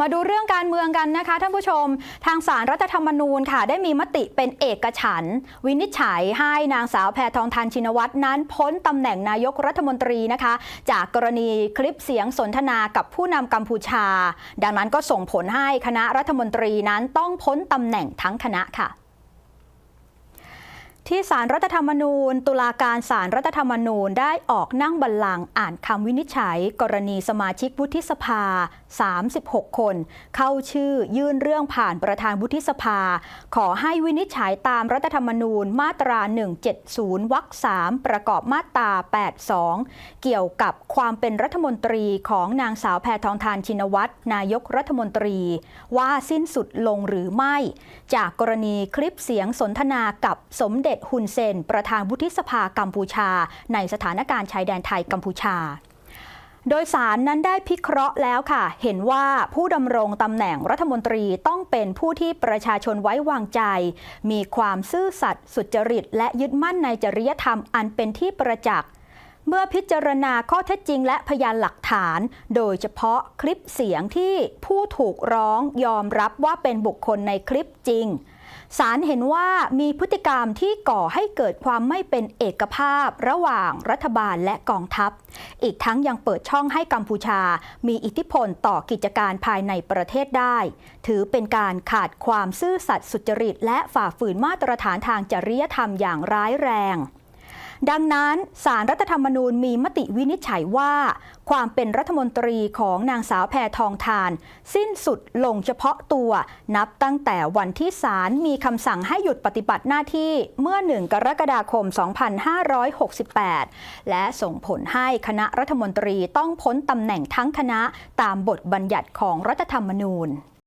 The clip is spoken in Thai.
มาดูเรื่องการเมืองกันนะคะท่านผู้ชม ทางสารรัฐธรรมนูญค่ะ ได้มีมติเป็นเอกฉันท์วินิจฉัยให้นางสาวแพทองทานชินวัตรนั้น พ้นตำแหน่งนายกรัฐมนตรีนะคะ จากกรณีคลิปเสียงสนทนากับผู้นำกัมพูชา ดังนั้นก็ส่งผลให้คณะรัฐมนตรีนั้นต้องพ้นตำแหน่งทั้งคณะค่ะ ที่สารรัฐธรรมนูญ ตุลาการสารรัฐธรรมนูญได้ออกนั่งบัลลังก์อ่านคำวินิจฉัย กรณีสมาชิกวุฒิสภา 36 คน เข้าชื่อยื่นเรื่องผ่านประธานวุฒิสภา ขอให้วินิจฉัยตามรัฐธรรมนูญมาตรา 170 วรรค 3 ประกอบมาตรา 82 เกี่ยวกับความเป็นรัฐมนตรีของนางสาวแพทองทานชินวัตรนายกรัฐมนตรี ว่าสิ้นสุดลงหรือไม่ จากกรณีคลิปเสียงสนทนากับสมเด็จฮุนเซน ประธานวุฒิสภากัมพูชา ในสถานการณ์ชายแดนไทยกัมพูชาโดยสารนั้นได้พิเคราะห์แล้วค่ะ เห็นว่าผู้ดำรงตำแหน่งรัฐมนตรีต้องเป็นผู้ที่ประชาชนไว้วางใจ มีความซื่อสัตย์สุจริต และยึดมั่นในจริยธรรมอันเป็นที่ประจักษ์ เมื่อพิจารณาข้อเท็จจริงและพยานหลักฐาน โดยเฉพาะคลิปเสียงที่ผู้ถูกร้องยอมรับว่าเป็นบุคคลในคลิปจริงศาลเห็นว่ามีพฤติกรรมที่ก่อให้เกิดความไม่เป็นเอกภาพระหว่างรัฐบาลและกองทัพ อีกทั้งยังเปิดช่องให้กัมพูชา มีอิทธิพลต่อกิจการภายในประเทศได้ ถือเป็นการขาดความซื่อสัตย์สุจริต และฝ่าฝืนมาตรฐานทางจริยธรรมอย่างร้ายแรง ดังนั้นสารรัฐธรรมนูญมีมติวินิจฉัยว่า ความเป็นรัฐมนตรีของนางสาวแพทองทาน สิ้นสุดลงเฉพาะตัว นับตั้งแต่วันที่ศาลมีคำสั่งให้หยุดปฏิบัติหน้าที่เมื่อ 1 กรกฎาคม 2568 และส่งผลให้คณะรัฐมนตรีต้องพ้นตำแหน่งทั้งคณะตามบทบัญญัติของรัฐธรรมนูญ